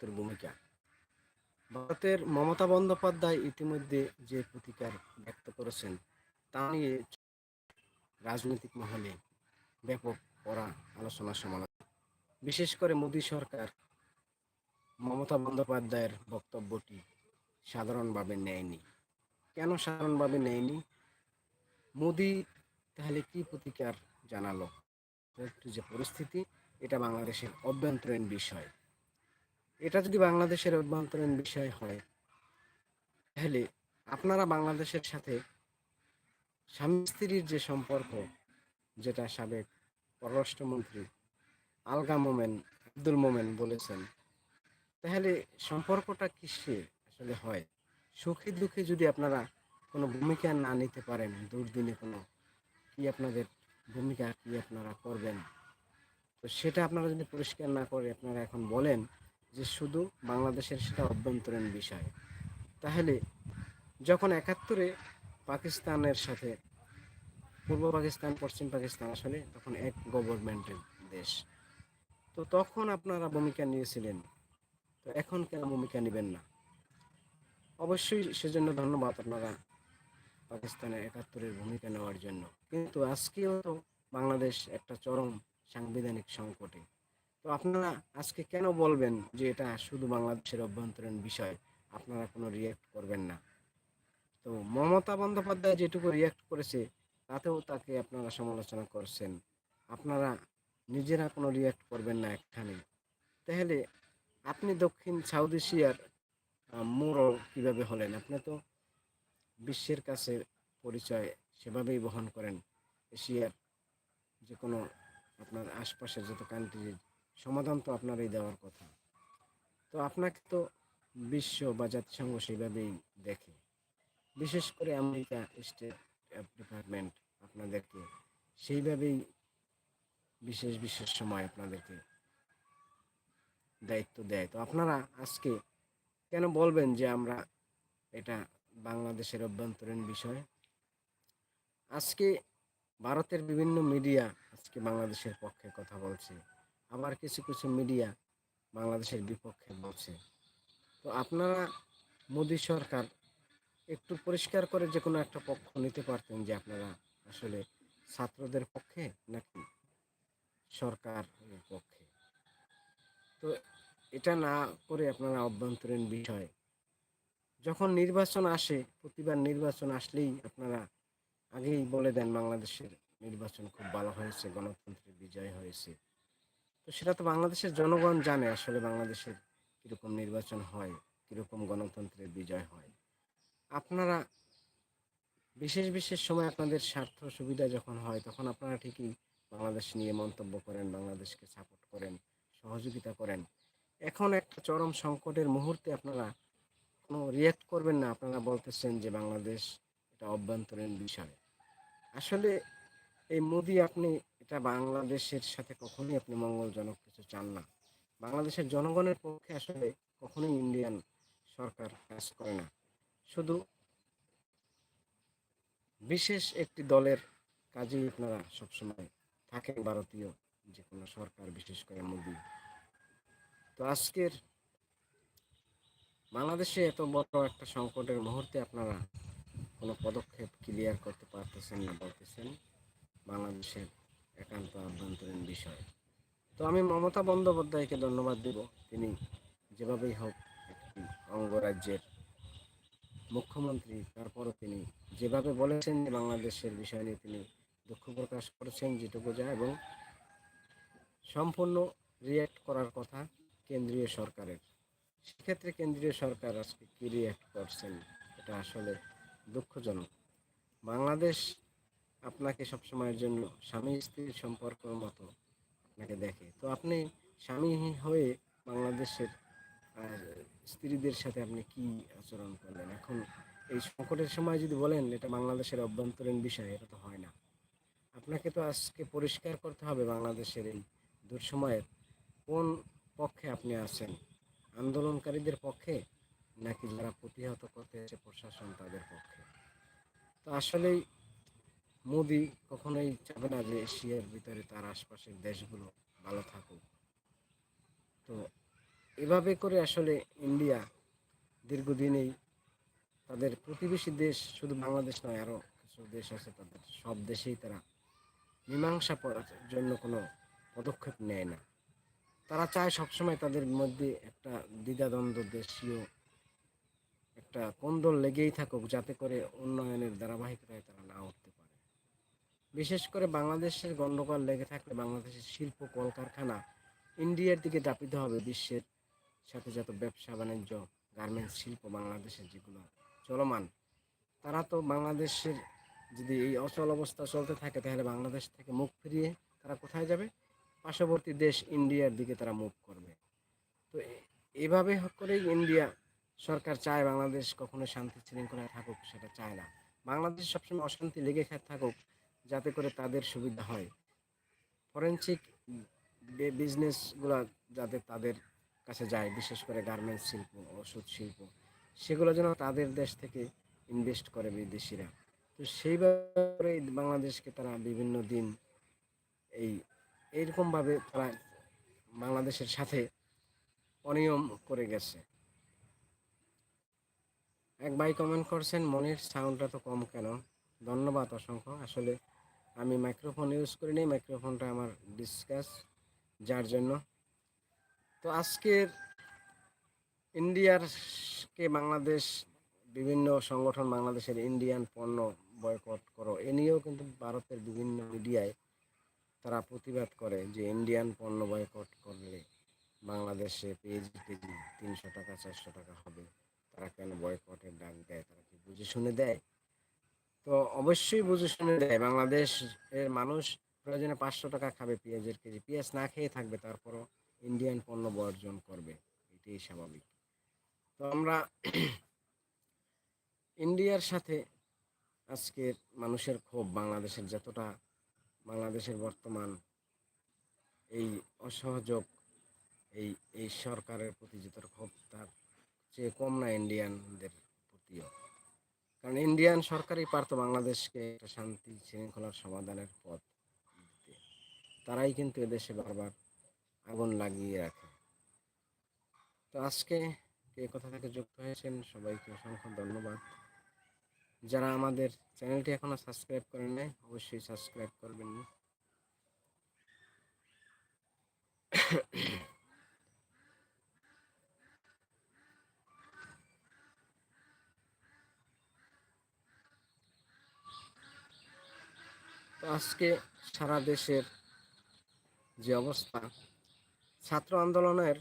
ভারতের ভূমিকা। ভারতের মমতা বন্দ্যোপাধ্যায় ইতিমধ্যে যে প্রতিকার ব্যক্ত করেছেন, তা নিয়ে রাজনৈতিক মহলে ব্যাপক কড়া আলোচনা সমালোচনা। বিশেষ করে মোদী সরকার মমতা বন্দ্যোপাধ্যায়ের বক্তব্যটি সাধারণভাবে নেয়নি। কেন সাধারণভাবে নেয়নি? মোদী তাহলে কি প্রতিকার জানালো? যে পরিস্থিতি, এটা বাংলাদেশের অভ্যন্তরীণ বিষয়। এটা যদি বাংলাদেশের অভ্যন্তরীণ বিষয় হয়, তাহলে আপনারা বাংলাদেশের সাথে স্বামী স্ত্রীর যে সম্পর্ক, যেটা সাবেক পররাষ্ট্রমন্ত্রী আলগা মোমেন, আব্দুল মোমেন বলেছেন, তাহলে সম্পর্কটা কিসে আসলে হয়? সুখে দুঃখে যদি আপনারা কোনো ভূমিকা না নিতে পারেন, দুর্দিনে কোনো কি আপনাদের ভূমিকা কি আপনারা করবেন? তো সেটা আপনারা যদি পরিষ্কার না করে আপনারা এখন বলেন যে শুধু বাংলাদেশের সেটা অভ্যন্তরীণ বিষয়। তাহলে যখন একাত্তরে পাকিস্তানের সাথে, পূর্ব পাকিস্তান, পশ্চিম পাকিস্তান আসলে তখন এক গভর্নমেন্টের দেশ। তো তখন আপনারা ভূমিকা নিয়েছিলেন। তো এখন কেন ভূমিকা নেবেন না? অবশ্যই সেজন্য ধন্যবাদ আপনারা পাকিস্তানের একাত্তরের ভূমিকা নেওয়ার জন্য। কিন্তু আজকেও তো বাংলাদেশ একটা চরম সাংবিধানিক সংকটে। তো আপনারা আজকে কেন বলবেন যে এটা শুধু বাংলাদেশের অভ্যন্তরীণ বিষয়? আপনারা কোনো রিয়েক্ট করবেন না। তো মমতা বন্দ্যোপাধ্যায় যেটুকু রিয়েক্ট করেছে, তাতেও তাকে আপনারা সমালোচনা করছেন। আপনারা নিজেরা কোনো রিয়েক্ট করবেন না এখানে তাহলে আপনি দক্ষিণ সাউথ এশিয়ার মোড়ও কীভাবে হলেন? আপনি তো বিশ্বের কাছে পরিচয় সেভাবেই বহন করেন। এশিয়ার যে কোনো আপনার আশপাশের যত কান্ট্রির সমাধান তো আপনারই দেওয়ার কথা। তো আপনাকে তো বিশ্ব বা জাতিসংঘ সেইভাবেই দেখে। বিশেষ করে আমেরিকা স্টেট ডিপার্টমেন্ট আপনাদেরকে সেইভাবেই বিশেষ বিশেষ সময় আপনাদেরকে দায়িত্ব দেয়। তো আপনারা আজকে কেন বলবেন যে আমরা এটা বাংলাদেশের অভ্যন্তরীণ বিষয়? আজকে ভারতের বিভিন্ন মিডিয়া আজকে বাংলাদেশের পক্ষে কথা বলছে। আবার কিছু কিছু মিডিয়া বাংলাদেশের বিপক্ষে বলছে তো আপনারা মোদী সরকার একটু পরিষ্কার করে যে কোনো একটা পক্ষ নিতে পারতেন যে আপনারা আসলে ছাত্রদের পক্ষে নাকি সরকারের পক্ষে? তো এটা না করে আপনারা অভ্যন্তরীণ বিষয়। যখন নির্বাচন আসে, প্রতিবার নির্বাচন আসলেই আপনারা আগেই বলে দেন বাংলাদেশের নির্বাচন খুব ভালো হয়েছে, গণতন্ত্রের বিজয় হয়েছে। তো সেটা তো বাংলাদেশের জনগণ জানে আসলে বাংলাদেশের কীরকম নির্বাচন হয়, কীরকম গণতন্ত্রের বিজয় হয়। আপনারা বিশেষ বিশেষ সময় আপনাদের স্বার্থ সুবিধা যখন হয়, তখন আপনারা ঠিকই বাংলাদেশ নিয়ে মন্তব্য করেন, বাংলাদেশকে সাপোর্ট করেন, সহযোগিতা করেন। এখন একটা চরম সংকটের মুহূর্তে আপনারা কোনো রিয়াক্ট করবেন না। আপনারা বলতেছেন যে বাংলাদেশ এটা অভ্যন্তরীণ বিষয়। আসলে এই মোদি আপনি, এটা বাংলাদেশের সাথে কখনোই আপনি মঙ্গলজনক কিছু চান না। বাংলাদেশের জনগণের পক্ষে আসলে কখনোই ইন্ডিয়ান সরকার কাজ করে না। শুধু বিশেষ একটি দলের কাজেই আপনারা সবসময় থাকেন ভারতীয় যে কোনো সরকার, বিশেষ করে মোদি তো আজকের বাংলাদেশে এত বড় একটা সংকটের মুহূর্তে আপনারা কোনো পদক্ষেপ ক্লিয়ার করতে পারতেছেন না, বলতেছেন। বাংলাদেশের একান্ত আভ্যন্তরীণ বিষয়। তো আমি মমতা বন্দ্যোপাধ্যায়কে ধন্যবাদ দেব। তিনি যেভাবেই হোক একটি অঙ্গরাজ্যের মুখ্যমন্ত্রী, তারপরও তিনি যেভাবে বলেছেন যে বাংলাদেশের বিষয় নিয়ে তিনি দুঃখ প্রকাশ করেছেন যেটুকু যা এবং সম্পূর্ণ রিয়্যাক্ট করার কথা কেন্দ্রীয় সরকারের। সেক্ষেত্রে কেন্দ্রীয় সরকার আজকে কী রিয়্যাক্ট করছেন, এটা আসলে দুঃখজনক। বাংলাদেশ আপনাকে সবসময়ের জন্য স্বামী স্ত্রীর সম্পর্কের মতো আপনাকে দেখে। তো আপনি স্বামী হয়ে বাংলাদেশের স্ত্রীদের সাথে আপনি কি আচরণ করলেন? এখন এই সংকটের সময় যদি বলেন, এটা বাংলাদেশের অভ্যন্তরীণ বিষয়, এটা তো হয় না। আপনাকে তো আজকে পরিষ্কার করতে হবে বাংলাদেশের এই দুঃসময়ের কোন পক্ষে আপনি আছেন? আন্দোলনকারীদের পক্ষে নাকি যারা প্রতিহত করতে এসে প্রশাসন তাদের পক্ষে? তো আসলেই মোদি কখনোই চাবে না যে এশিয়ার ভিতরে তার আশপাশের দেশগুলো ভালো থাকুক। তো এভাবে করে আসলে ইন্ডিয়া দীর্ঘদিনেই তাদের প্রতিবেশী দেশ শুধু বাংলাদেশ নয় আরও কিছু দেশ আছে তাদের। সব দেশেই তারা মীমাংসা করার জন্য কোনো পদক্ষেপ নেয় না। তারা চায় সবসময় তাদের মধ্যে একটা দ্বিধাদ্বন্দ্ব, দেশীয় একটা কোন্দল লেগেই থাকুক, যাতে করে উন্নয়নের ধারাবাহিকতায় তারা না পারে বিশেষ করে বাংলাদেশের গণ্ডগোল লেগে থাকলে বাংলাদেশের শিল্প, কলকারখানা ইন্ডিয়ার দিকে দাপিত হবে বিশ্বের সাথে যত ব্যবসা, বাণিজ্য, গার্মেন্টস শিল্প বাংলাদেশের যেগুলো চলমান, তারা তো বাংলাদেশের যদি এই অচল অবস্থা চলতে থাকে, তাহলে বাংলাদেশ থেকে মুখ ফিরিয়ে তারা কোথায় যাবে? পার্শ্ববর্তী দেশ ইন্ডিয়ার দিকে তারা মুভ করবে। তো এভাবে করেই ইন্ডিয়া সরকার চায় বাংলাদেশ কখনো শান্তি শৃঙ্খলায় থাকুক, সেটা চায় না। বাংলাদেশ সবসময় অশান্তি লেগে থাকুক যাতে করে তাদের সুবিধা হয়। ফরেন্সিক বিজনেসগুলো যাতে তাদের কাছে যায়, বিশেষ করে গার্মেন্টস শিল্প, ওষুধ শিল্প, সেগুলো যেন তাদের দেশ থেকে ইনভেস্ট করে বিদেশিরা। তো সেইভাবে বাংলাদেশকে তারা বিভিন্ন দিন এই এইরকমভাবে তারা বাংলাদেশের সাথে অনিয়ম করে গেছে। এক ভাই কমেন্ট করছেন, মনির সাউন্ডটা তো কম কেন? ধন্যবাদ অসংখ্য। আসলে আমি মাইক্রোফোন ইউজ করি নি মাইক্রোফোনটা আমার ডিসকাস যার জন্য। তো আজকের ইন্ডিয়ার কে বাংলাদেশ, বিভিন্ন সংগঠন বাংলাদেশের ইন্ডিয়ান পণ্য বয়কট করো, এ নিয়েও কিন্তু ভারতের বিভিন্ন মিডিয়ায় তারা প্রতিবাদ করে যে ইন্ডিয়ান পণ্য বয়কট করলে বাংলাদেশে পেঁয়াজ কেজি তিনশো টাকা, চারশো টাকা হবে। তারা কেন বয়কটের ডাক দেয়, তারা কি বুঝে শুনে দেয়? তো অবশ্যই বুঝে শুনে দেয়। বাংলাদেশ এর মানুষ প্রয়োজনে পাঁচশো টাকা খাবে পেঁয়াজের কেজি। পেঁয়াজ না খেয়ে থাকবে, তারপরও ইন্ডিয়ান পণ্য বর্জন করবে। এটাই স্বাভাবিক। তো আমরা ইন্ডিয়ার সাথে আজকের মানুষের ক্ষোভ, বাংলাদেশের যতটা, বাংলাদেশের বর্তমান এই অসহযোগ, এই এই সরকারের প্রতি যতটা ক্ষোভ, তার চেয়ে কম না ইন্ডিয়ানদের কারণ ইন্ডিয়ান সরকারই পারতো বাংলাদেশকে একটা শান্তি শৃঙ্খলার সমাধানের পথ দিতে। তারাই কিন্তু এদেশে বারবার আগুন লাগিয়ে রাখে। তো আজকে কে কোথা থেকে যুক্ত হয়েছেন সবাইকে অসংখ্য ধন্যবাদ। যারা আমাদের চ্যানেলটি এখনও সাবস্ক্রাইব করেন নাই, অবশ্যই সাবস্ক্রাইব করবেন। আজকে সারা দেশের যে অবস্থা, ছাত্র আন্দোলনের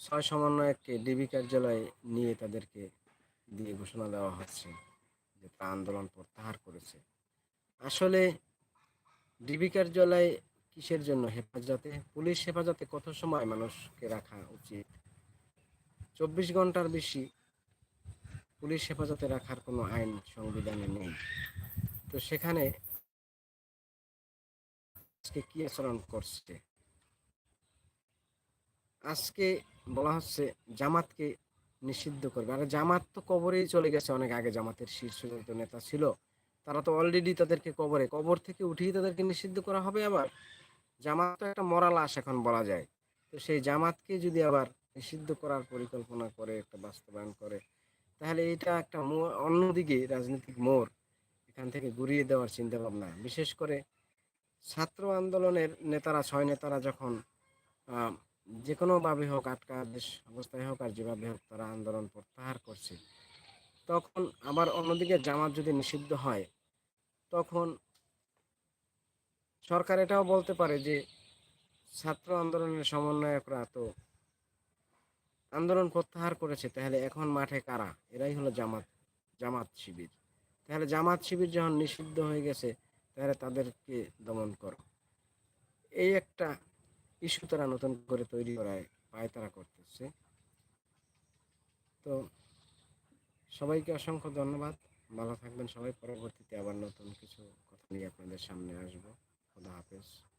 ছয় সমন্বয়ককে ডিবি কার্যালয়ে নিয়ে তাদেরকে দিয়ে ঘোষণা দেওয়া হচ্ছে যে তারা আন্দোলন প্রত্যাহার করেছে। আসলে ডিবি কার্যালয়ে কিসের জন্য হেফাজতে? পুলিশ হেফাজতে কত সময় মানুষকে রাখা উচিত? চব্বিশ ঘণ্টার বেশি পুলিশ হেফাজতে রাখার কোনো আইন, সংবিধানে নেই। তো সেখানে আজকে কি আচরণ করছে? আজকে বলা হচ্ছে জামাতকে নিষিদ্ধ করবে। আর জামাত তো কবরেই চলে গেছে, অনেক আগে জামাতের শীর্ষ নেতা ছিল, তারা তো অলরেডি তাদেরকে কবরে, কবর থেকে উঠিয়ে তাদেরকে নিষিদ্ধ করা হবে আবার? জামাত তো একটা মরা লাশ এখন বলা যায়। তো সেই জামাতকে যদি আবার নিষিদ্ধ করার পরিকল্পনা করে, একটা বাস্তবায়ন করে, তাহলে এটা একটা অন্যদিকে রাজনৈতিক মোড়, এখান থেকে ঘুরিয়ে দেওয়ার চিন্তা ভাবনা বিশেষ করে ছাত্র আন্দোলনের নেতারা, ছয় নেতারা যখন যে কোনোভাবে হোক, আটকা দেশ অবস্থায় হোক আর যেভাবে হোক তারা আন্দোলন প্রত্যাহার করছে, তখন আবার অন্যদিকে জামাত যদি নিষিদ্ধ হয়, তখন সরকার এটাও বলতে পারে যে, ছাত্র আন্দোলনের সমন্বয়করা তো আন্দোলন প্রত্যাহার করেছে, তাহলে এখন মাঠে কারা? এরাই হলো জামাত জামাত শিবির। তাহলে জামাত শিবির যখন নিষিদ্ধ হয়ে গেছে তাহলে তাদেরকে দমন করো। এই একটা ইস্যু তারা নতুন করে তৈরি করায় পায় তারা করতেছে। তো সবাইকে অসংখ্য ধন্যবাদ। ভালো থাকবেন সবাই। পরবর্তীতে আবার নতুন কিছু কথা নিয়ে আপনাদের সামনে আসব। খোদা হাফেজ।